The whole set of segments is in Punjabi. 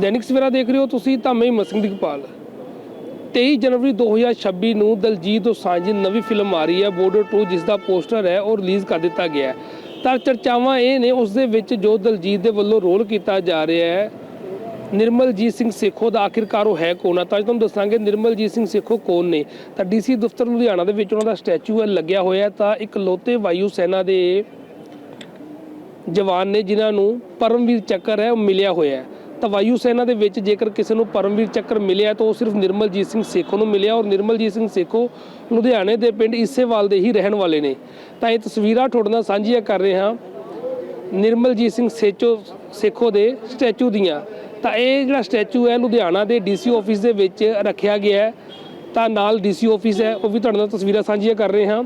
ਦੈਨਿਕ ਸਵੇਰਾ ਦੇਖ ਰਹੇ ਹੋ ਤੁਸੀਂ ਤਾਂ ਮੈਂ ਮਸਿੰਘ ਦੀਪਾਲ। 23 ਜਨਵਰੀ 2026 ਨੂੰ ਦਲਜੀਤ ਦੋਸਾਂਝ ਦੀ ਨਵੀਂ ਫਿਲਮ ਆ ਰਹੀ ਹੈ ਬੋਰਡਰ 2 ਜਿਸ ਦਾ ਪੋਸਟਰ ਹੈ ਉਹ ਰਿਲੀਜ਼ ਕਰ ਦਿੱਤਾ ਗਿਆ ਹੈ। ਤਾਂ ਚਰਚਾਵਾਂ ਇਹ ਨੇ ਉਸ ਦੇ ਵਿੱਚ ਜੋ ਦਲਜੀਤ ਦੇ ਵੱਲੋਂ ਰੋਲ ਕੀਤਾ ਜਾ ਰਿਹਾ ਹੈ, ਨਿਰਮਲਜੀਤ ਸਿੰਘ ਸੇਖੋ ਦਾ ਆਖਿਰਕਾਰ ਉਹ ਹੈ ਕੌਣ ਆ? ਤਾਂ ਅੱਜ ਤੁਹਾਨੂੰ ਦੱਸਾਂਗੇ ਨਿਰਮਲਜੀਤ ਸਿੰਘ ਸੇਖੋ ਕੌਣ ਨੇ। ਤਾਂ ਡੀਸੀ ਦਫ਼ਤਰ ਲੁਧਿਆਣਾ ਦੇ ਵਿੱਚ ਉਹਨਾਂ ਦਾ ਸਟੈਚੂ ਲੱਗਿਆ ਹੋਇਆ ਤਾਂ ਇੱਕ ਲੋਤੇ ਵਾਯੂ ਸੈਨਾ ਦੇ ਜਵਾਨ ਨੇ ਜਿਨ੍ਹਾਂ ਨੂੰ ਪਰਮਵੀਰ ਚੱਕਰ ਹੈ, ਉਹ ਮਿਲਿਆ ਹੋਇਆ ਹੈ। ਤਾਂ ਵਾਯੂ ਸੈਨਾ ਦੇ ਵਿੱਚ ਜੇਕਰ ਕਿਸੇ ਨੂੰ ਪਰਮਵੀਰ ਚੱਕਰ ਮਿਲਿਆ ਤਾਂ ਉਹ ਸਿਰਫ ਨਿਰਮਲਜੀਤ ਸਿੰਘ ਸੇਖੋ ਨੂੰ ਮਿਲਿਆ ਔਰ ਨਿਰਮਲਜੀਤ ਸਿੰਘ ਸੇਖੋ ਲੁਧਿਆਣੇ ਦੇ ਪਿੰਡ ਇਸੇਵਾਲ ਦੇ ਹੀ ਰਹਿਣ ਵਾਲੇ ਨੇ। ਤਾਂ ਇਹ ਤਸਵੀਰਾਂ ਤੁਹਾਡੇ ਨਾਲ ਸਾਂਝੀਆਂ ਕਰ ਰਹੇ ਹਾਂ। ਨਿਰਮਲਜੀਤ ਸਿੰਘ ਸੇਚੋ ਸੇਖੋ ਦੇ ਸਟੈਚੂ ਦੀਆਂ। ਤਾਂ ਇਹ ਜਿਹੜਾ ਸਟੈਚੂ ਹੈ ਲੁਧਿਆਣਾ ਦੇ ਡੀਸੀ ਆਫਿਸ ਦੇ ਵਿੱਚ ਰੱਖਿਆ ਗਿਆ ਹੈ। ਤਾਂ ਨਾਲ ਡੀਸੀ ਆਫਿਸ ਹੈ, ਉਹ ਵੀ ਤੁਹਾਡੇ ਨਾਲ ਤਸਵੀਰਾਂ ਸਾਂਝੀਆਂ ਕਰ ਰਹੇ ਹਾਂ।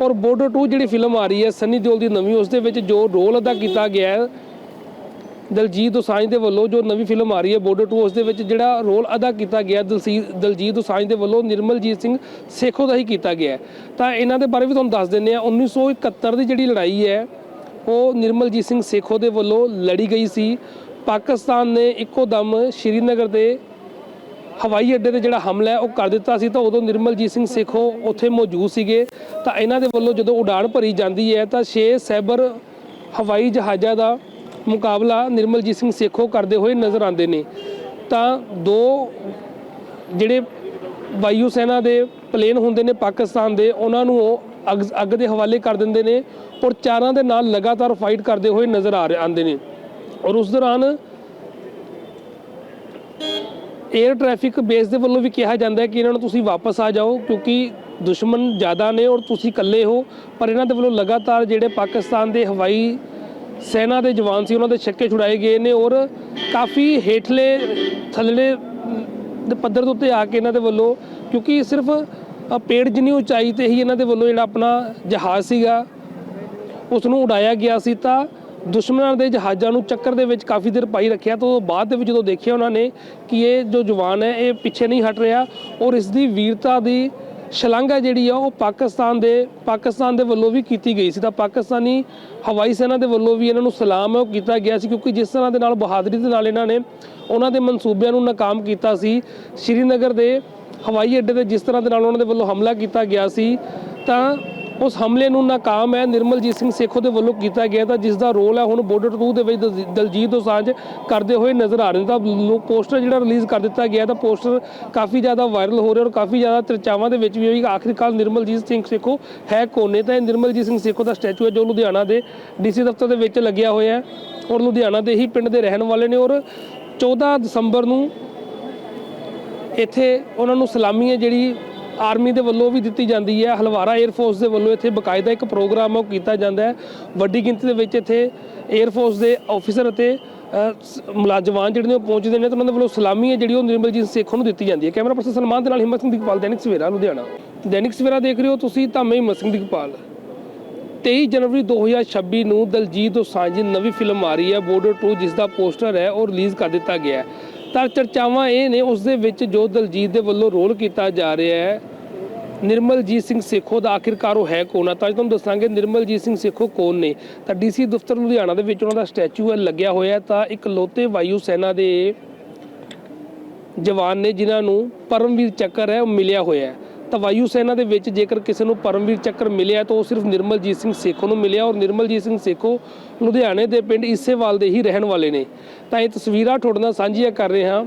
ਔਰ ਬੋਰਡਰ 2 ਜਿਹੜੀ ਫਿਲਮ ਆ ਰਹੀ ਹੈ ਸਨੀ ਦਿਓਲ ਦੀ ਨਵੀਂ ਉਸ ਦੇ ਵਿੱਚ ਜੋ ਰੋਲ ਅਦਾ ਕੀਤਾ ਗਿਆ ਹੈ ਦਲਜੀਤ ਦੋਸਾਂਝ ਦੇ ਵੱਲੋਂ ਜੋ ਨਵੀਂ ਫਿਲਮ ਆ ਰਹੀ ਹੈ ਬੋਰਡਰ 2 ਉਸ ਦੇ ਵਿੱਚ ਜਿਹੜਾ ਰੋਲ ਅਦਾ ਕੀਤਾ ਗਿਆ ਦਲਸੀ, ਦਲਜੀਤ ਦੋਸਾਂਝ ਦੇ ਵੱਲੋਂ ਨਿਰਮਲਜੀਤ ਸਿੰਘ ਸੇਖੋ ਦਾ ਹੀ ਕੀਤਾ ਗਿਆ ਤਾਂ ਇਹਨਾਂ ਦੇ ਬਾਰੇ ਵੀ ਤੁਹਾਨੂੰ ਦੱਸ ਦਿੰਦੇ ਆ 1971 ਦੀ ਜਿਹੜੀ ਲੜਾਈ ਹੈ, ਉਹ ਨਿਰਮਲਜੀਤ ਸਿੰਘ ਸੇਖੋ ਦੇ ਵੱਲੋਂ ਲੜੀ ਗਈ ਸੀ। ਪਾਕਿਸਤਾਨ ਨੇ ਇੱਕੋ ਦਮ ਸ਼੍ਰੀਨਗਰ ਦੇ ਹਵਾਈ ਅੱਡੇ ਤੇ ਜਿਹੜਾ ਹਮਲਾ ਉਹ ਕਰ ਦਿੱਤਾ ਸੀ। ਤਾਂ ਉਦੋਂ ਨਿਰਮਲਜੀਤ ਸਿੰਘ ਸੇਖੋ ਉੱਥੇ ਮੌਜੂਦ ਸੀਗੇ। ਤਾਂ ਇਹਨਾਂ ਦੇ ਵੱਲੋਂ ਜਦੋਂ ਉਡਾਣ ਭਰੀ ਜਾਂਦੀ ਹੈ, ਤਾਂ ਛੇ ਸੈਬਰ ਹਵਾਈ ਜਹਾਜ਼ਾਂ ਦਾ ਮੁਕਾਬਲਾ ਨਿਰਮਲਜੀਤ ਸਿੰਘ ਸੇਖੋ ਕਰਦੇ ਹੋਏ ਨਜ਼ਰ ਆਉਂਦੇ ਨੇ। ਤਾਂ ਦੋ ਜਿਹੜੇ ਵਾਯੂ ਸੈਨਾ ਦੇ ਪਲੇਨ ਹੁੰਦੇ ਨੇ ਪਾਕਿਸਤਾਨ ਦੇ, ਉਹਨਾਂ ਨੂੰ ਉਹ ਅੱਗ ਅੱਗ ਦੇ ਹਵਾਲੇ ਕਰ ਦਿੰਦੇ ਨੇ ਔਰ ਚਾਰਾਂ ਦੇ ਨਾਲ ਲਗਾਤਾਰ ਫਾਈਟ ਕਰਦੇ ਹੋਏ ਨਜ਼ਰ ਆ ਰਹੇ, ਆਉਂਦੇ ਨੇ। ਔਰ ਉਸ ਦੌਰਾਨ 에ਅਰ ਟ੍ਰੈਫਿਕ ਬੇਸ ਦੇ ਵੱਲੋਂ ਵੀ ਕਿਹਾ ਜਾਂਦਾ ਹੈ ਕਿ ਇਹਨਾਂ ਨੂੰ ਤੁਸੀਂ ਵਾਪਸ ਆ ਜਾਓ ਕਿਉਂਕਿ ਦੁਸ਼ਮਣ ਜ਼ਿਆਦਾ ਨੇ ਔਰ ਤੁਸੀਂ ਇਕੱਲੇ ਹੋ, ਪਰ ਇਹਨਾਂ ਦੇ ਵੱਲੋਂ ਲਗਾਤਾਰ ਜਿਹੜੇ ਪਾਕਿਸਤਾਨ ਦੇ ਹਵਾਈ ਸੈਨਾ ਦੇ ਜਵਾਨ ਸੀ, ਉਹਨਾਂ ਦੇ ਛੱਕੇ ਛੁਡਾਏ ਗਏ ਨੇ ਔਰ ਕਾਫੀ ਹੇਠਲੇ ਥੱਲੜੇ ਦੇ ਪੱਧਰ ਦੇ ਉੱਤੇ ਆ ਕੇ ਇਹਨਾਂ ਦੇ ਵੱਲੋਂ, ਕਿਉਂਕਿ ਸਿਰਫ ਪੇੜ ਜਿੰਨੀ ਉਚਾਈ ਤੇ ਹੀ ਇਹਨਾਂ ਦੇ ਵੱਲੋਂ ਜਿਹੜਾ ਆਪਣਾ ਜਹਾਜ਼ ਸੀਗਾ ਉਸ ਨੂੰ ਉਡਾਇਆ ਗਿਆ ਸੀ ਤਾਂ ਦੁਸ਼ਮਣਾਂ ਦੇ ਜਹਾਜ਼ਾਂ ਨੂੰ ਚੱਕਰ ਦੇ ਵਿੱਚ ਕਾਫੀ ਦੇਰ ਪਾਈ ਰੱਖਿਆ ਤਾਂ ਉਹ ਬਾਅਦ ਦੇ ਵਿੱਚ ਜਦੋਂ ਦੇਖਿਆ ਉਹਨਾਂ ਨੇ ਕਿ ਇਹ ਜੋ ਜਵਾਨ ਹੈ, ਇਹ ਪਿੱਛੇ ਨਹੀਂ ਹਟ ਰਿਹਾ ਔਰ ਇਸ ਦੀ ਵੀਰਤਾ ਦੀ ਸ਼ਲਾਘਾ ਜਿਹੜੀ ਆ ਉਹ ਪਾਕਿਸਤਾਨ ਦੇ ਪਾਕਿਸਤਾਨ ਦੇ ਵੱਲੋਂ ਵੀ ਕੀਤੀ ਗਈ ਸੀ ਤਾਂ ਪਾਕਿਸਤਾਨੀ ਹਵਾਈ ਸੈਨਾ ਦੇ ਵੱਲੋਂ ਵੀ ਇਹਨਾਂ ਨੂੰ ਸਲਾਮ ਹੈ ਉਹ ਕੀਤਾ ਗਿਆ ਸੀ ਕਿਉਂਕਿ ਜਿਸ ਤਰ੍ਹਾਂ ਦੇ ਨਾਲ ਬਹਾਦਰੀ ਦੇ ਨਾਲ ਇਹਨਾਂ ਨੇ ਉਹਨਾਂ ਦੇ ਮਨਸੂਬਿਆਂ ਨੂੰ ਨਾਕਾਮ ਕੀਤਾ ਸੀ। ਸ਼੍ਰੀਨਗਰ ਦੇ ਹਵਾਈ ਅੱਡੇ ਤੇ ਜਿਸ ਤਰ੍ਹਾਂ ਦੇ ਨਾਲ ਉਹਨਾਂ ਦੇ ਵੱਲੋਂ ਹਮਲਾ ਕੀਤਾ ਗਿਆ ਸੀ ਤਾਂ ਉਸ ਹਮਲੇ ਨੂੰ ਨਾਕਾਮ ਹੈ। ਨਿਰਮਲਜੀਤ ਸਿੰਘ ਸੇਖੋ ਦੇ ਵੱਲੋਂ ਕੀਤਾ ਗਿਆ ਤਾਂ ਜਿਸ ਦਾ ਰੋਲ ਹੈ ਹੁਣ ਬਾਰਡਰ 2 ਦੇ ਵਿੱਚ ਦਲਜੀ- ਦਲਜੀਤ ਦੋਸਾਂਝ ਕਰਦੇ ਹੋਏ ਨਜ਼ਰ ਆ ਰਹੇ ਨੇ। ਤਾਂ ਲੋ- ਪੋਸਟਰ ਜਿਹੜਾ ਰਿਲੀਜ਼ ਕਰ ਦਿੱਤਾ ਗਿਆ ਤਾਂ ਪੋਸਟਰ ਕਾਫੀ ਜ਼ਿਆਦਾ ਵਾਇਰਲ ਹੋ ਰਿਹਾ ਔਰ ਕਾਫੀ ਜ਼ਿਆਦਾ ਚਰਚਾਵਾਂ ਦੇ ਵਿੱਚ ਵੀ ਹੋਈ। ਕਿ ਆਖਿਰਕਾਰ ਨਿਰਮਲਜੀਤ ਸਿੰਘ ਸੇਖੋ ਹੈ ਕੋਨੇ ਤਾਂ ਇਹ ਨਿਰਮਲਜੀਤ ਸਿੰਘ ਸੇਖੋ ਦਾ ਸਟੈਚੂ ਹੈ ਜੋ ਲੁਧਿਆਣਾ ਦੇ ਡੀਸੀ ਦਫ਼ਤਰ ਦੇ ਵਿੱਚ ਲੱਗਿਆ ਹੋਇਆ ਹੈ ਔਰ ਲੁਧਿਆਣਾ ਦੇ ਹੀ ਪਿੰਡ ਦੇ ਰਹਿਣ ਵਾਲੇ ਨੇ ਔਰ 14 ਦਸੰਬਰ ਨੂੰ ਇੱਥੇ ਉਹਨਾਂ ਨੂੰ ਸਲਾਮੀ ਹੈ ਜਿਹੜੀ ਆਰਮੀ ਦੇ ਵੱਲੋਂ ਵੀ ਦਿੱਤੀ ਜਾਂਦੀ ਹੈ। ਹਲਵਾਰਾ 에ਅਰ ਫੋਰਸ ਦੇ ਵੱਲੋਂ ਇੱਥੇ ਬਕਾਇਦਾ ਇੱਕ ਪ੍ਰੋਗਰਾਮ ਉਹ ਕੀਤਾ ਜਾਂਦਾ ਹੈ। ਵੱਡੀ ਗਿਣਤੀ ਦੇ ਵਿੱਚ ਇੱਥੇ 에ਅਰ ਫੋਰਸ ਦੇ ਆਫੀਸਰ ਅਤੇ ਮੁਲਾਜ਼ਮਾਨ ਜਿਹੜੇ ਨੇ ਉਹ ਪਹੁੰਚਦੇ ਨੇ ਤੇ ਉਹਨਾਂ ਦੇ ਵੱਲੋਂ ਸਲਾਮੀ ਹੈ ਜਿਹੜੀ ਉਹ ਨਿਰਮਲਜੀਤ ਸੇਖੋਂ ਨੂੰ ਦਿੱਤੀ ਜਾਂਦੀ ਹੈ। ਕੈਮਰਾ ਪਰਸਨ ਸਲਮਾਨ ਦੇ ਨਾਲ ਹਿੰਮਤ ਸਿੰਘ ਦੀਪਾਲ, ਦੈਨਿਕ ਸਵੇਰਾ, ਲੁਧਿਆਣਾ। ਦੈਨਿਕ ਸਵੇਰਾ ਦੇਖ ਰਹੇ ਹੋ ਤੁਸੀਂ ਤਾਂ ਮੈਂ ਹਿੰਮਤ ਸਿੰਘ ਦੀਪਾਲ। 23 ਜਨਵਰੀ 2026 ਨੂੰ ਦਲਜੀਤ ਦੋਸਾਂਝ ਦੀ ਨਵੀਂ ਫਿਲਮ ਆ ਰਹੀ ਹੈ। ਬੋਰਡਰ 2 ਜਿਸ ਦਾ ਪੋਸਟਰ ਹੈ, ਉਹ ਰਿਲੀਜ਼ ਕਰ ਦਿੱਤਾ ਗਿਆ ਹੈ। ਤਾਂ ਚਰਚਾਵਾਂ ਇਹ ਨੇ, ਉਸ ਦੇ ਵਿੱਚ ਜੋ ਦਲਜੀਤ ਦੇ ਵੱਲੋਂ ਰੋਲ ਕੀਤਾ ਜਾ ਰਿਹਾ ਹੈ, ਨਿਰਮਲਜੀਤ ਸਿੰਘ ਸੇਖੋ ਦਾ ਆਖਿਰਕਾਰ ਉਹ ਹੈ ਕੌਣ ਆ? ਤਾਂ ਅੱਜ ਤੁਹਾਨੂੰ ਦੱਸਾਂਗੇ ਨਿਰਮਲਜੀਤ ਸਿੰਘ ਸੇਖੋ ਕੌਣ ਨੇ? ਤਾਂ ਡੀਸੀ ਦਫ਼ਤਰ ਲੁਧਿਆਣਾ ਦੇ ਵਿੱਚ ਉਹਨਾਂ ਦਾ ਸਟੈਚੂ ਹੈ, ਲੱਗਿਆ ਹੋਇਆ ਤਾਂ ਇੱਕ ਵਾਯੂ ਸੈਨਾ ਦੇ ਜਵਾਨ ਨੇ ਜਿਨ੍ਹਾਂ ਨੂੰ ਪਰਮਵੀਰ ਚੱਕਰ ਹੈ, ਉਹ ਮਿਲਿਆ ਹੋਇਆ ਹੈ। ਤਾਂ ਵਾਯੂ ਸੈਨਾ ਦੇ ਵਿੱਚ ਜੇਕਰ ਕਿਸੇ ਨੂੰ ਪਰਮਵੀਰ ਚੱਕਰ ਮਿਲਿਆ ਤਾਂ ਉਹ ਸਿਰਫ ਨਿਰਮਲਜੀਤ ਸਿੰਘ ਸੇਖੋ ਨੂੰ ਮਿਲਿਆ ਔਰ ਨਿਰਮਲਜੀਤ ਸਿੰਘ ਸੇਖੋ ਲੁਧਿਆਣੇ ਦੇ ਪਿੰਡ ਇਸੇਵਾਲ ਦੇ ਹੀ ਰਹਿਣ ਵਾਲੇ ਨੇ। ਤਾਂ ਇਹ ਤਸਵੀਰਾਂ ਤੁਹਾਡੇ ਨਾਲ ਸਾਂਝੀਆਂ ਕਰ ਰਹੇ ਹਾਂ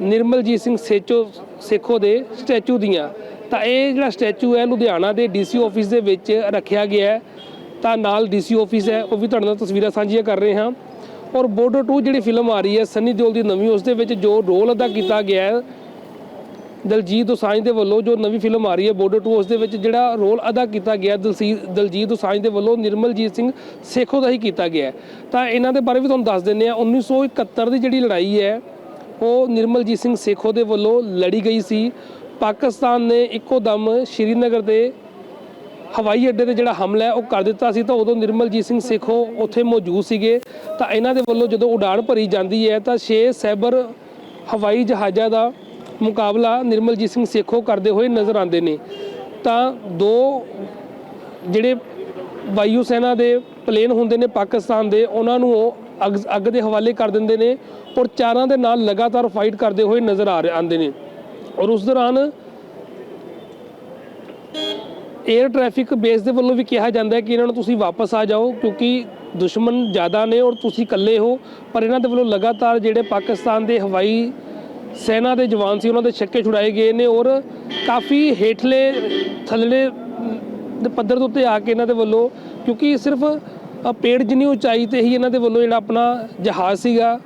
ਨਿਰਮਲਜੀਤ ਸਿੰਘ ਸੇਚੋ ਸੇਖੋ ਦੇ ਸਟੈਚੂ ਦੀਆਂ। ਤਾਂ ਇਹ ਜਿਹੜਾ ਸਟੈਚੂ ਹੈ ਲੁਧਿਆਣਾ ਦੇ ਡੀਸੀ ਆਫਿਸ ਦੇ ਵਿੱਚ ਰੱਖਿਆ ਗਿਆ ਹੈ। ਤਾਂ ਨਾਲ ਡੀਸੀ ਆਫਿਸ ਹੈ, ਉਹ ਵੀ ਤੁਹਾਡੇ ਨਾਲ ਤਸਵੀਰਾਂ ਸਾਂਝੀਆਂ ਕਰ ਰਹੇ ਹਾਂ। ਔਰ ਬੋਰਡਰ 2 ਜਿਹੜੀ ਫਿਲਮ ਆ ਰਹੀ ਹੈ, ਸੰਨੀ ਦਿਓਲ ਦੀ ਨਵੀਂ, ਉਸ ਦੇ ਵਿੱਚ ਜੋ ਰੋਲ ਅਦਾ ਕੀਤਾ ਗਿਆ ਹੈ ਦਲਜੀਤ ਦੋਸਾਂਝ ਦੇ ਵੱਲੋਂ ਜੋ ਨਵੀਂ ਫਿਲਮ ਆ ਰਹੀ ਹੈ ਬਾਰਡਰ 2 ਉਸ ਦੇ ਵਿੱਚ ਜਿਹੜਾ ਰੋਲ ਅਦਾ ਕੀਤਾ ਗਿਆ ਦਲਸੀ, ਦਲਜੀਤ ਦੋਸਾਂਝ ਦੇ ਵੱਲੋਂ ਨਿਰਮਲਜੀਤ ਸਿੰਘ ਸੇਖੋ ਦਾ ਹੀ ਕੀਤਾ ਗਿਆ ਤਾਂ ਇਹਨਾਂ ਦੇ ਬਾਰੇ ਵੀ ਤੁਹਾਨੂੰ ਦੱਸ ਦਿੰਦੇ ਆ 1971 ਦੀ ਜਿਹੜੀ ਲੜਾਈ ਹੈ, ਉਹ ਨਿਰਮਲਜੀਤ ਸਿੰਘ ਸੇਖੋ ਦੇ ਵੱਲੋਂ ਲੜੀ ਗਈ ਸੀ। ਪਾਕਿਸਤਾਨ ਨੇ ਇੱਕੋ ਦਮ ਸ਼੍ਰੀਨਗਰ ਦੇ ਹਵਾਈ ਅੱਡੇ ਤੇ ਜਿਹੜਾ ਹਮਲਾ ਹੈ, ਉਹ ਕਰ ਦਿੱਤਾ ਸੀ। ਤਾਂ ਉਦੋਂ ਨਿਰਮਲਜੀਤ ਸਿੰਘ ਸੇਖੋ ਉੱਥੇ ਮੌਜੂਦ ਸੀਗੇ। ਤਾਂ ਇਹਨਾਂ ਦੇ ਵੱਲੋਂ ਜਦੋਂ ਉਡਾਣ ਭਰੀ ਜਾਂਦੀ ਹੈ, ਤਾਂ ਛੇ ਸੈਬਰ ਹਵਾਈ ਜਹਾਜ਼ਾਂ ਦਾ ਮੁਕਾਬਲਾ ਨਿਰਮਲਜੀਤ ਸਿੰਘ ਸੇਖੋ ਕਰਦੇ ਹੋਏ ਨਜ਼ਰ ਆਉਂਦੇ ਨੇ। ਤਾਂ ਦੋ ਜਿਹੜੇ ਵਾਯੂ ਸੈਨਾ ਦੇ ਪਲੇਨ ਹੁੰਦੇ ਨੇ ਪਾਕਿਸਤਾਨ ਦੇ, ਉਹਨਾਂ ਨੂੰ ਉਹ ਅੱਗ ਅੱਗ ਦੇ ਹਵਾਲੇ ਕਰ ਦਿੰਦੇ ਨੇ ਔਰ ਚਾਰਾਂ ਦੇ ਨਾਲ ਲਗਾਤਾਰ ਫਾਈਟ ਕਰਦੇ ਹੋਏ ਨਜ਼ਰ ਆ ਰਹੇ, ਆਉਂਦੇ ਨੇ। ਔਰ ਉਸ ਦੌਰਾਨ 에ਅਰ ਟ੍ਰੈਫਿਕ ਬੇਸ ਦੇ ਵੱਲੋਂ ਵੀ ਕਿਹਾ ਜਾਂਦਾ ਹੈ ਕਿ ਇਹਨਾਂ ਨੂੰ ਤੁਸੀਂ ਵਾਪਸ ਆ ਜਾਓ ਕਿਉਂਕਿ ਦੁਸ਼ਮਣ ਜ਼ਿਆਦਾ ਨੇ ਔਰ ਤੁਸੀਂ ਇਕੱਲੇ ਹੋ, ਪਰ ਇਹਨਾਂ ਦੇ ਵੱਲੋਂ ਲਗਾਤਾਰ ਜਿਹੜੇ ਪਾਕਿਸਤਾਨ ਦੇ ਹਵਾਈ ਸੈਨਾ ਦੇ ਜਵਾਨ ਸੀ, ਉਹਨਾਂ ਦੇ ਛੱਕੇ ਛੁਡਾਏ ਗਏ ਨੇ ਔਰ ਕਾਫੀ ਹੇਠਲੇ, ਥੱਲੜੇ ਦੇ ਪੱਧਰ ਦੇ ਉੱਤੇ ਆ ਕੇ ਇਹਨਾਂ ਦੇ ਵੱਲੋਂ, ਕਿਉਂਕਿ ਸਿਰਫ ਪੇੜ ਜਿੰਨੀ ਉਚਾਈ ਤੇ ਹੀ ਇਹਨਾਂ ਦੇ ਵੱਲੋਂ ਜਿਹੜਾ ਆਪਣਾ ਜਹਾਜ਼ ਸੀਗਾ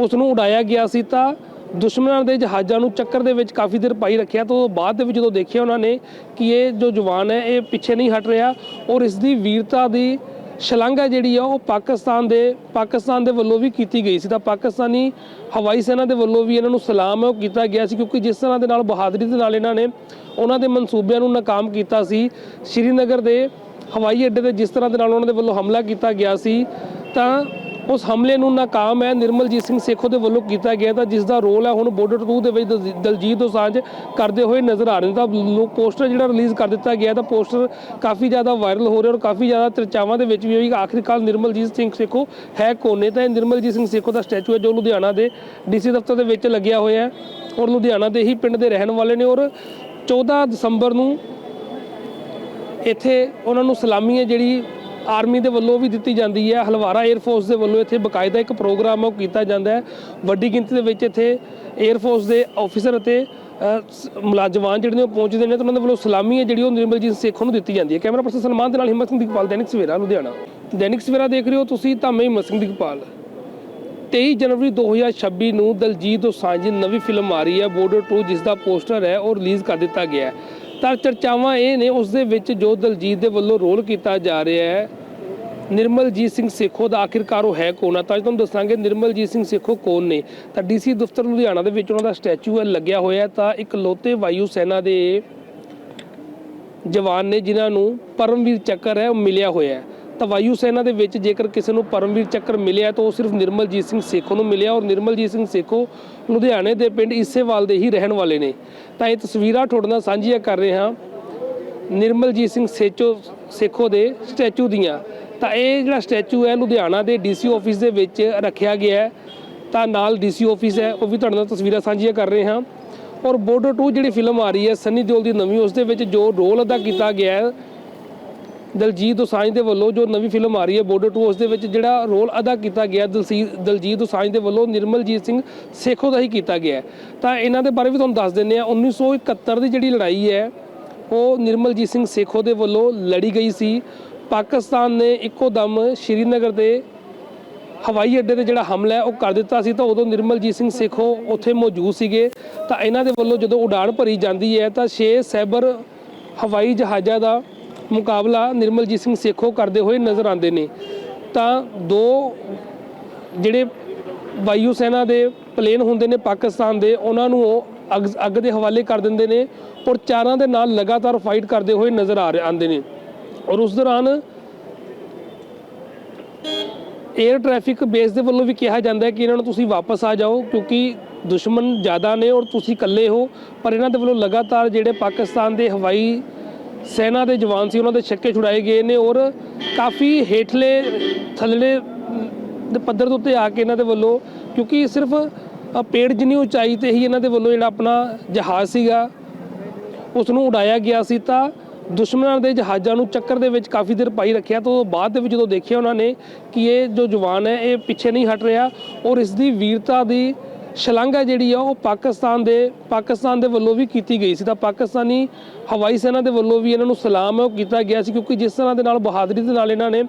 ਉਸ ਨੂੰ ਉਡਾਇਆ ਗਿਆ ਸੀ, ਤਾਂ ਦੁਸ਼ਮਣਾਂ ਦੇ ਜਹਾਜ਼ਾਂ ਨੂੰ ਚੱਕਰ ਦੇ ਵਿੱਚ ਕਾਫੀ ਦੇਰ ਪਾਈ ਰੱਖਿਆ, ਤੋਂ ਬਾਅਦ ਦੇ ਵਿੱਚ ਜਦੋਂ ਦੇਖਿਆ ਉਹਨਾਂ ਨੇ ਕਿ ਇਹ ਜੋ ਜਵਾਨ ਹੈ, ਇਹ ਪਿੱਛੇ ਨਹੀਂ ਹਟ ਰਿਹਾ ਔਰ ਇਸ ਦੀ ਵੀਰਤਾ ਦੀ ਸ਼ਲਾਘਾ ਜਿਹੜੀ ਆ ਉਹ ਪਾਕਿਸਤਾਨ ਦੇ ਪਾਕਿਸਤਾਨ ਦੇ ਵੱਲੋਂ ਵੀ ਕੀਤੀ ਗਈ ਸੀ। ਤਾਂ ਪਾਕਿਸਤਾਨੀ ਹਵਾਈ ਸੈਨਾ ਦੇ ਵੱਲੋਂ ਵੀ ਇਹਨਾਂ ਨੂੰ ਸਲਾਮ ਹੈ ਉਹ ਕੀਤਾ ਗਿਆ ਸੀ ਕਿਉਂਕਿ ਜਿਸ ਤਰ੍ਹਾਂ ਦੇ ਨਾਲ ਬਹਾਦਰੀ ਦੇ ਨਾਲ ਇਹਨਾਂ ਨੇ ਉਹਨਾਂ ਦੇ ਮਨਸੂਬਿਆਂ ਨੂੰ ਨਾਕਾਮ ਕੀਤਾ ਸੀ। ਸ਼੍ਰੀਨਗਰ ਦੇ ਹਵਾਈ ਅੱਡੇ ਤੇ ਜਿਸ ਤਰ੍ਹਾਂ ਦੇ ਨਾਲ ਉਹਨਾਂ ਦੇ ਵੱਲੋਂ ਹਮਲਾ ਕੀਤਾ ਗਿਆ ਸੀ। ਤਾਂ ਉਸ ਹਮਲੇ ਨੂੰ ਨਾਕਾਮ ਹੈ। ਨਿਰਮਲਜੀਤ ਸਿੰਘ ਸੇਖੋ ਦੇ ਵੱਲੋਂ ਕੀਤਾ ਗਿਆ ਤਾਂ ਜਿਸ ਦਾ ਰੋਲ ਹੈ, ਹੁਣ ਬਾਰਡਰ 2 ਦੇ ਵਿੱਚ ਦਲਜੀ- ਦਲਜੀਤ ਦੋਸਾਂਝ ਕਰਦੇ ਹੋਏ ਨਜ਼ਰ ਆ ਰਹੇ ਨੇ। ਤਾਂ ਲੋਕ ਪੋਸਟਰ ਜਿਹੜਾ ਰਿਲੀਜ਼ ਕਰ ਦਿੱਤਾ ਗਿਆ ਤਾਂ ਪੋਸਟਰ ਕਾਫੀ ਜ਼ਿਆਦਾ ਵਾਇਰਲ ਹੋ ਰਿਹਾ ਔਰ ਕਾਫੀ ਜ਼ਿਆਦਾ ਚਰਚਾਵਾਂ ਦੇ ਵਿੱਚ ਵੀ ਹੋਈ। ਕਿ ਆਖਿਰਕਾਰ ਨਿਰਮਲਜੀਤ ਸਿੰਘ ਸੇਖੋ ਹੈ ਕੋਨੇ ਤਾਂ ਇਹ ਨਿਰਮਲਜੀਤ ਸਿੰਘ ਸੇਖੋ ਦਾ ਸਟੈਚੂ ਹੈ ਜੋ ਲੁਧਿਆਣਾ ਦੇ ਡੀਸੀ ਦਫ਼ਤਰ ਦੇ ਵਿੱਚ ਲੱਗਿਆ ਹੋਇਆ ਹੈ ਔਰ ਲੁਧਿਆਣਾ ਦੇ ਹੀ ਪਿੰਡ ਦੇ ਰਹਿਣ ਵਾਲੇ ਨੇ ਔਰ 14 ਦਸੰਬਰ ਨੂੰ ਇੱਥੇ ਉਹਨਾਂ ਨੂੰ ਸਲਾਮੀ ਹੈ ਜਿਹੜੀ ਆਰਮੀ ਦੇ ਵੱਲੋਂ ਵੀ ਦਿੱਤੀ ਜਾਂਦੀ ਹੈ। ਹਲਵਾਰਾ 에ਅਰ ਫੋਰਸ ਦੇ ਵੱਲੋਂ ਇੱਥੇ ਬਕਾਇਦਾ ਇੱਕ ਪ੍ਰੋਗਰਾਮ ਹੈ ਉਹ ਕੀਤਾ ਜਾਂਦਾ ਹੈ। ਵੱਡੀ ਗਿਣਤੀ ਦੇ ਵਿੱਚ ਇੱਥੇ 에ਅਰ ਫੋਰਸ ਦੇ ਆਫੀਸਰ ਅਤੇ ਮੁਲਾਜ਼ਮਾਨ ਜਿਹੜੇ ਨੇ ਉਹ ਪਹੁੰਚਦੇ ਨੇ ਤੇ ਉਹਨਾਂ ਦੇ ਵੱਲੋਂ ਸਲਾਮੀ ਹੈ ਜਿਹੜੀ ਉਹ ਨਿਰਮਲਜੀਤ ਸੇਖੋਂ ਨੂੰ ਦਿੱਤੀ ਜਾਂਦੀ ਹੈ। ਕੈਮਰਾ ਪਰਸਨ ਸਲਮਾਨ ਦੇ ਨਾਲ ਹਿੰਮਤ ਸਿੰਘ ਦੀਪਾਲ, ਦੈਨਿਕ ਸਵੇਰਾ, ਲੁਧਿਆਣਾ। ਦੈਨਿਕ ਸਵੇਰਾ ਦੇਖ ਰਹੇ ਹੋ ਤੁਸੀਂ ਤਾਂ ਮੈਂ ਹਿੰਮਤ ਸਿੰਘ ਦੀਪਾਲ। 23 ਜਨਵਰੀ 2026 ਨੂੰ ਦਲਜੀਤ ਦੋਸਾਂਝ ਦੀ ਨਵੀਂ ਫਿਲਮ ਆ ਰਹੀ ਹੈ। ਬਾਰਡਰ 2 ਜਿਸ ਦਾ ਪੋਸਟਰ ਹੈ, ਉਹ ਰਿਲੀਜ਼ ਕਰ ਦਿੱਤਾ ਗਿਆ ਹੈ। ਤਾਂ ਚਰਚਾਵਾਂ ਇਹ ਨੇ, ਉਸ ਦੇ ਵਿੱਚ ਜੋ ਦਲਜੀਤ ਦੇ ਵੱਲੋਂ ਰੋਲ ਕੀਤਾ ਜਾ ਰਿਹਾ ਹੈ, ਨਿਰਮਲਜੀਤ ਸਿੰਘ ਸੇਖੋ ਦਾ ਆਖਿਰਕਾਰ ਉਹ ਹੈ ਕੌਣ ਆ? ਤਾਂ ਅੱਜ ਤੁਹਾਨੂੰ ਦੱਸਾਂਗੇ ਨਿਰਮਲਜੀਤ ਸਿੰਘ ਸੇਖੋ ਕੌਣ ਨੇ। ਤਾਂ ਡੀਸੀ ਦਫ਼ਤਰ ਲੁਧਿਆਣਾ ਦੇ ਵਿੱਚ ਉਹਨਾਂ ਦਾ ਸਟੈਚੂ ਹੈ, ਲੱਗਿਆ ਹੋਇਆ ਤਾਂ ਇੱਕ ਲੋਤੇ ਵਾਯੂ ਸੈਨਾ ਦੇ ਜਵਾਨ ਨੇ, ਜਿਨ੍ਹਾਂ ਨੂੰ ਪਰਮਵੀਰ ਚੱਕਰ ਹੈ, ਉਹ ਮਿਲਿਆ ਹੋਇਆ ਹੈ। ਤਾਂ ਵਾਯੂ ਸੈਨਾ ਦੇ ਵਿੱਚ ਜੇਕਰ ਕਿਸੇ ਨੂੰ ਪਰਮਵੀਰ ਚੱਕਰ ਮਿਲਿਆ ਤਾਂ ਉਹ ਸਿਰਫ ਨਿਰਮਲਜੀਤ ਸਿੰਘ ਸੇਖੋ ਨੂੰ ਮਿਲਿਆ ਔਰ ਨਿਰਮਲਜੀਤ ਸਿੰਘ ਸੇਖੋ ਲੁਧਿਆਣੇ ਦੇ ਪਿੰਡ ਈਸੇਵਾਲ ਦੇ ਹੀ ਰਹਿਣ ਵਾਲੇ ਨੇ। ਤਾਂ ਇਹ ਤਸਵੀਰਾਂ ਤੁਹਾਡੇ ਨਾਲ ਸਾਂਝੀਆਂ ਕਰ ਰਹੇ ਹਾਂ ਨਿਰਮਲਜੀਤ ਸਿੰਘ ਸੇਚੋ ਸੇਖੋ ਦੇ ਸਟੈਚੂ ਦੀਆਂ। ਤਾਂ ਇਹ ਜਿਹੜਾ ਸਟੈਚੂ ਹੈ ਲੁਧਿਆਣਾ ਦੇ ਡੀਸੀ ਆਫਿਸ ਦੇ ਵਿੱਚ ਰੱਖਿਆ ਗਿਆ ਹੈ। ਤਾਂ ਨਾਲ ਡੀਸੀ ਆਫਿਸ ਹੈ, ਉਹ ਵੀ ਤੁਹਾਡੇ ਨਾਲ ਤਸਵੀਰਾਂ ਸਾਂਝੀਆਂ ਕਰ ਰਹੇ ਹਾਂ। ਔਰ ਬਾਰਡਰ 2 ਜਿਹੜੀ ਫਿਲਮ ਆ ਰਹੀ ਹੈ, ਸੰਨੀ ਦਿਓਲ ਦੀ ਨਵੀਂ, ਉਸ ਦੇ ਵਿੱਚ ਜੋ ਰੋਲ ਅਦਾ ਕੀਤਾ ਗਿਆ ਹੈ ਦਲਜੀਤ ਦੋਸਾਂਝ ਦੇ ਵੱਲੋਂ ਜੋ ਨਵੀਂ ਫਿਲਮ ਆ ਰਹੀ ਹੈ ਬਾਰਡਰ 2 ਉਸ ਦੇ ਵਿੱਚ ਜਿਹੜਾ ਰੋਲ ਅਦਾ ਕੀਤਾ ਗਿਆ ਦਲਸੀ, ਦਲਜੀਤ ਦੋਸਾਂਝ ਦੇ ਵੱਲੋਂ ਨਿਰਮਲਜੀਤ ਸਿੰਘ ਸੇਖੋ ਦਾ ਹੀ ਕੀਤਾ ਗਿਆ ਤਾਂ ਇਹਨਾਂ ਦੇ ਬਾਰੇ ਵੀ ਤੁਹਾਨੂੰ ਦੱਸ ਦਿੰਦੇ ਆ 1971 ਦੀ ਜਿਹੜੀ ਲੜਾਈ ਹੈ, ਉਹ ਨਿਰਮਲਜੀਤ ਸਿੰਘ ਸੇਖੋ ਦੇ ਵੱਲੋਂ ਲੜੀ ਗਈ ਸੀ। ਪਾਕਿਸਤਾਨ ਨੇ ਇੱਕੋ ਦਮ ਸ਼੍ਰੀਨਗਰ ਦੇ ਹਵਾਈ ਅੱਡੇ ਤੇ ਜਿਹੜਾ ਹਮਲਾ ਉਹ ਕਰ ਦਿੱਤਾ ਸੀ। ਤਾਂ ਉਦੋਂ ਨਿਰਮਲਜੀਤ ਸਿੰਘ ਸੇਖੋ ਉੱਥੇ ਮੌਜੂਦ ਸੀਗੇ। ਤਾਂ ਇਹਨਾਂ ਦੇ ਵੱਲੋਂ ਜਦੋਂ ਉਡਾਣ ਭਰੀ ਜਾਂਦੀ ਹੈ, ਤਾਂ 6 ਸੈਬਰ ਹਵਾਈ ਜਹਾਜ਼ਾਂ ਦਾ ਮੁਕਾਬਲਾ ਨਿਰਮਲਜੀਤ ਸਿੰਘ ਸੇਖੋ ਕਰਦੇ ਹੋਏ ਨਜ਼ਰ ਆਉਂਦੇ ਨੇ। ਤਾਂ ਦੋ ਜਿਹੜੇ ਵਾਯੂ ਸੈਨਾ ਦੇ ਪਲੇਨ ਹੁੰਦੇ ਨੇ ਪਾਕਿਸਤਾਨ ਦੇ, ਉਹਨਾਂ ਨੂੰ ਉਹ ਅੱਗ ਅੱਗ ਦੇ ਹਵਾਲੇ ਕਰ ਦਿੰਦੇ ਨੇ ਔਰ ਚਾਰਾਂ ਦੇ ਨਾਲ ਲਗਾਤਾਰ ਫਾਈਟ ਕਰਦੇ ਹੋਏ ਨਜ਼ਰ ਆ ਰਹੇ, ਆਉਂਦੇ ਨੇ। ਔਰ ਉਸ ਦੌਰਾਨ 에ਅਰ ਟ੍ਰੈਫਿਕ ਬੇਸ ਦੇ ਵੱਲੋਂ ਵੀ ਕਿਹਾ ਜਾਂਦਾ ਹੈ ਕਿ ਇਹਨਾਂ ਨੂੰ ਤੁਸੀਂ ਵਾਪਸ ਆ ਜਾਓ ਕਿਉਂਕਿ ਦੁਸ਼ਮਣ ਜ਼ਿਆਦਾ ਨੇ ਔਰ ਤੁਸੀਂ ਇਕੱਲੇ ਹੋ, ਪਰ ਇਹਨਾਂ ਦੇ ਵੱਲੋਂ ਲਗਾਤਾਰ ਜਿਹੜੇ ਪਾਕਿਸਤਾਨ ਦੇ ਹਵਾਈ ਸੈਨਾ ਦੇ ਜਵਾਨ ਸੀ, ਉਹਨਾਂ ਦੇ ਛੱਕੇ ਛੁਡਾਏ ਗਏ ਨੇ ਔਰ ਕਾਫੀ ਹੇਠਲੇ ਥੱਲੜੇ ਦੇ ਪੱਧਰ ਦੇ ਉੱਤੇ ਆ ਕੇ ਇਹਨਾਂ ਦੇ ਵੱਲੋਂ, ਕਿਉਂਕਿ ਸਿਰਫ ਪੇੜ ਜਿੰਨੀ ਉਚਾਈ ਤੇ ਹੀ ਇਹਨਾਂ ਦੇ ਵੱਲੋਂ ਜਿਹੜਾ ਆਪਣਾ ਜਹਾਜ਼ ਸੀਗਾ ਉਸ ਨੂੰ ਉਡਾਇਆ ਗਿਆ ਸੀ ਤਾਂ ਦੁਸ਼ਮਣਾਂ ਦੇ ਜਹਾਜ਼ਾਂ ਨੂੰ ਚੱਕਰ ਦੇ ਵਿੱਚ ਕਾਫੀ ਦੇਰ ਪਾਈ ਰੱਖਿਆ ਤੋਂ ਬਾਅਦ ਦੇ ਵਿੱਚ ਜਦੋਂ ਦੇਖਿਆ ਉਹਨਾਂ ਨੇ ਕਿ ਇਹ ਜੋ ਜਵਾਨ ਹੈ, ਇਹ ਪਿੱਛੇ ਨਹੀਂ ਹਟ ਰਿਹਾ ਔਰ ਇਸ ਦੀ ਵੀਰਤਾ ਦੀ ਸ਼ਲਾਘਾ ਜਿਹੜੀ ਆ, ਉਹ ਪਾਕਿਸਤਾਨ ਦੇ ਪਾਕਿਸਤਾਨ ਦੇ ਵੱਲੋਂ ਵੀ ਕੀਤੀ ਗਈ ਸੀ। ਤਾਂ ਪਾਕਿਸਤਾਨੀ ਹਵਾਈ ਸੈਨਾ ਦੇ ਵੱਲੋਂ ਵੀ ਇਹਨਾਂ ਨੂੰ ਸਲਾਮ ਹੈ ਉਹ ਕੀਤਾ ਗਿਆ ਸੀ, ਕਿਉਂਕਿ ਜਿਸ ਤਰ੍ਹਾਂ ਦੇ ਨਾਲ, ਬਹਾਦਰੀ ਦੇ ਨਾਲ ਇਹਨਾਂ ਨੇ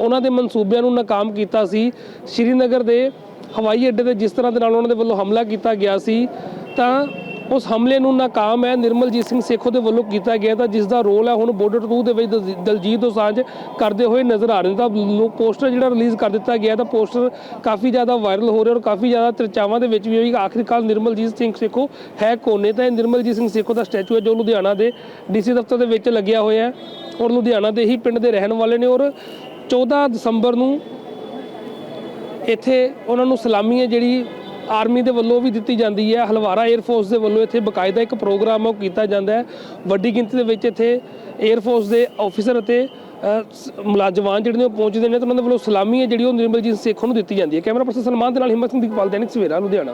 ਉਹਨਾਂ ਦੇ ਮਨਸੂਬਿਆਂ ਨੂੰ ਨਾਕਾਮ ਕੀਤਾ ਸੀ। ਸ਼੍ਰੀਨਗਰ ਦੇ ਹਵਾਈ ਅੱਡੇ ਤੇ ਜਿਸ ਤਰ੍ਹਾਂ ਦੇ ਨਾਲ ਉਹਨਾਂ ਦੇ ਵੱਲੋਂ ਹਮਲਾ ਕੀਤਾ ਗਿਆ ਸੀ, ਤਾਂ ਉਸ ਹਮਲੇ ਨੂੰ ਨਾਕਾਮ ਹੈ। ਨਿਰਮਲਜੀਤ ਸਿੰਘ ਸੇਖੋ ਦੇ ਵੱਲੋਂ ਕੀਤਾ ਗਿਆ ਤਾਂ ਜਿਸ ਦਾ ਰੋਲ ਹੈ ਹੁਣ ਬਾਰਡਰ 2 ਦੇ ਵਿੱਚ ਦਲਜੀ- ਦਲਜੀਤ ਦੋਸਾਂਝ ਕਰਦੇ ਹੋਏ ਨਜ਼ਰ ਆ ਰਹੇ ਨੇ। ਤਾਂ ਲੋਕ ਪੋਸਟਰ ਜਿਹੜਾ ਰਿਲੀਜ਼ ਕਰ ਦਿੱਤਾ ਗਿਆ ਤਾਂ ਪੋਸਟਰ ਕਾਫੀ ਜ਼ਿਆਦਾ ਵਾਇਰਲ ਹੋ ਰਿਹਾ ਔਰ ਕਾਫੀ ਜ਼ਿਆਦਾ ਚਰਚਾਵਾਂ ਦੇ ਵਿੱਚ ਵੀ ਹੋਈ। ਕਿ ਆਖਿਰਕਾਰ ਨਿਰਮਲਜੀਤ ਸਿੰਘ ਸੇਖੋ ਹੈ ਕੋਨੇ ਤਾਂ ਇਹ ਨਿਰਮਲਜੀਤ ਸਿੰਘ ਸੇਖੋ ਦਾ ਸਟੈਚੂ ਹੈ ਜੋ ਲੁਧਿਆਣਾ ਦੇ ਡੀਸੀ ਦਫ਼ਤਰ ਦੇ ਵਿੱਚ ਲੱਗਿਆ ਹੋਇਆ ਹੈ ਔਰ ਲੁਧਿਆਣਾ ਦੇ ਹੀ ਪਿੰਡ ਦੇ ਰਹਿਣ ਵਾਲੇ ਨੇ ਔਰ 14 ਦਸੰਬਰ ਨੂੰ ਇੱਥੇ ਉਹਨਾਂ ਨੂੰ ਸਲਾਮੀ ਹੈ ਜਿਹੜੀ ਆਰਮੀ ਦੇ ਵੱਲੋਂ ਵੀ ਦਿੱਤੀ ਜਾਂਦੀ ਹੈ। ਹਲਵਾਰਾ 에ਅਰ ਫੋਰਸ ਦੇ ਵੱਲੋਂ ਇੱਥੇ ਬਕਾਇਦਾ ਇੱਕ ਪ੍ਰੋਗਰਾਮ ਉਹ ਕੀਤਾ ਜਾਂਦਾ ਹੈ। ਵੱਡੀ ਗਿਣਤੀ ਦੇ ਵਿੱਚ ਇੱਥੇ 에ਅਰ ਫੋਰਸ ਦੇ ਆਫੀਸਰ ਅਤੇ ਅ, ਮੁਲਾਜ਼ਮਾਨ ਜਿਹੜੇ ਨੇ ਉਹ ਪਹੁੰਚਦੇ ਨੇ ਤੇ ਉਹਨਾਂ ਦੇ ਵੱਲੋਂ ਸਲਾਮੀ ਹੈ ਜਿਹੜੀ ਉਹ ਨਿਰਮਲਜੀਤ ਸੇਖੋਂ ਨੂੰ ਦਿੱਤੀ ਜਾਂਦੀ ਹੈ। ਕੈਮਰਾ ਪਰਸਨ ਸਲਮਾਨ ਦੇ ਨਾਲ ਹਿੰਮਤ ਸਿੰਘ ਦੀਪਾਲ ਦੈਨਿਕ ਸਵੇਰਾ ਲੁਧਿਆਣਾ।